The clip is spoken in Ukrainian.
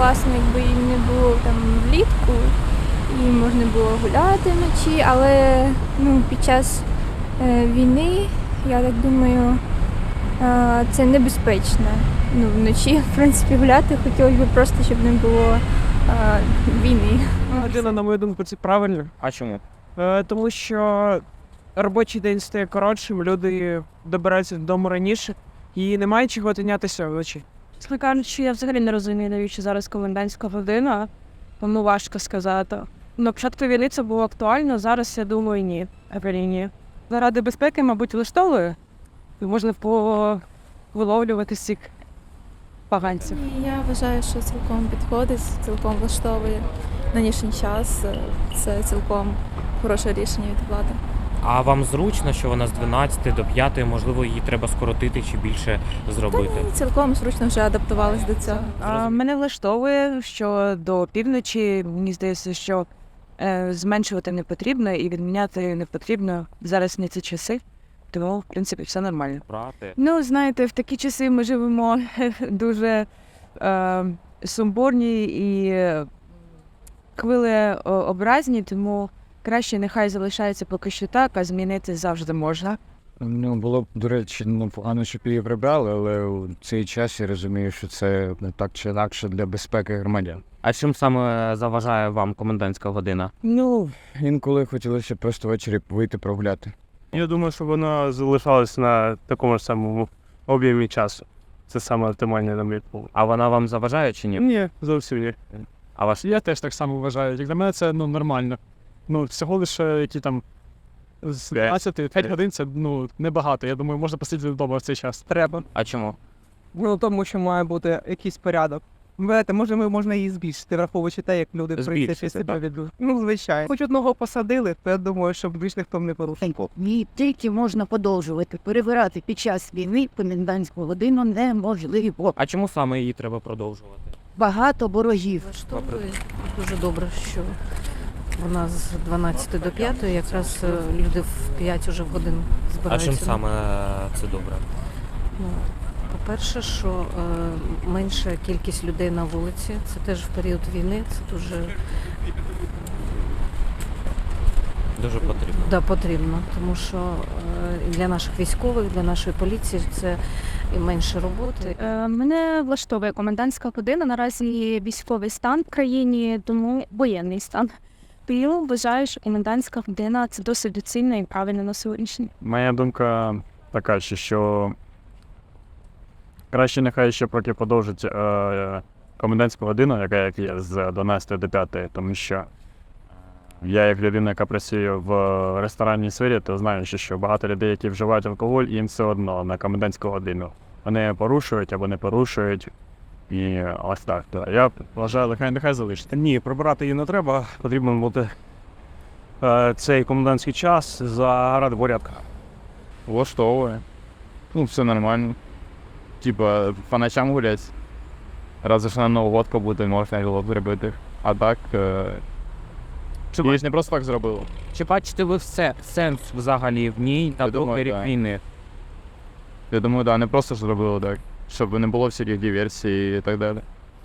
класно, якби їм не було там влітку, і можна було гуляти вночі, але ну, під час е, війни, я так думаю, е, це небезпечно. Ну, вночі, в принципі, гуляти хотілося б просто, щоб не було е, війни. Година, на мою думку, це правильно. А чому? Е, тому що робочий день стає коротшим, люди добираються додому раніше і немає чого тинятися вночі. Чесно кажучи, я взагалі не розумію, навіщо зараз комендантська година, тому важко сказати. На початку війни це було актуально, зараз я думаю, ні. Ні. Заради безпеки, мабуть, влаштовує. І можна повиловлювати всіх поганців. Я вважаю, що цілком підходить, цілком влаштовує нинішній час. Це цілком хороше рішення від влади. А вам зручно, що вона з 12 до 5, можливо, її треба скоротити чи більше зробити? І цілком зручно вже адаптувались до цього. А, мене влаштовує, що до півночі мені здається, що е, зменшувати не потрібно і відміняти не потрібно. Зараз не ці часи, тому в принципі все нормально. Брати. Ну, знаєте, в такі часи ми живемо дуже е, сумбурні і е, хвили образні, тому краще нехай залишається поки що так, а змінити завжди можна. Ну, було б, до речі, ну, погано, щоб її прибрали, але у цей час я розумію, що це не так чи інакше для безпеки громадян. А чим саме заважає вам комендантська година? Ну, інколи хотілося просто ввечері вийти прогуляти. Я думаю, що вона залишалась на такому ж самому об'ємі часу. Це саме оптимальне на мій погляд. А вона вам заважає чи ні? Ні, зовсім ні. А ваш Я теж так само вважаю. Як для мене це ну, нормально. Ну, всього лише які там з 12 5 годин це ну, небагато. Я думаю, можна посидіти вдома в цей час. Треба. а чому? Ну, тому що має бути якийсь порядок. Знаєте, може, ми- можна її збільшити, враховуючи те, як люди в принципі себе ведуть. Ну, звичайно. Хоч одного посадили, то я думаю, що більш ніхто не порушив. Ні, тільки можна подовжувати. Перебирати під час війни комендантську годину неможливо. А чому саме її треба продовжувати? Багато ворогів. Влаштовує дуже добре, що вона з 12 до 5, якраз е, люди в 5 уже в годину А чим саме це добре? Ну, по-перше, що е, менша кількість людей на вулиці, це теж в період війни, це дуже Дуже потрібно. да, потрібно, тому що е, для наших військових, для нашої поліції це і менше роботи. Е, Мене влаштовує комендантська година. Наразі військовий стан в країні, тому воєнний стан. Тому вважаю, що комендантська година це досить доцільно і правильно на сьогоднішній. Моя думка така, що краще нехай ще поки подовжить е, комендантську годину, яка як є з 12 до 5, тому що я, як людина, яка працює в ресторанній сфері, то знаю, що багато людей, які вживають алкоголь, їм все одно на комендантську годину. Вони порушують або не порушують. І ось так. то Я вважаю, нехай нехай залишиться. Ні, прибирати її не треба. Потрібно бути е, цей комендантський час заради порядку. Влаштовує. Ну, все нормально. Типа, по ночам гулять. Разве що на Нову водку буде, можна його зробити. А так. Е... Чи, Її ж не просто так зробили. чи бачите ви все сенс взагалі в ній на Я другий думаю, рік так. війни? Я думаю, да, не просто зробили так. Щоб не було всяких диверсій і так далі.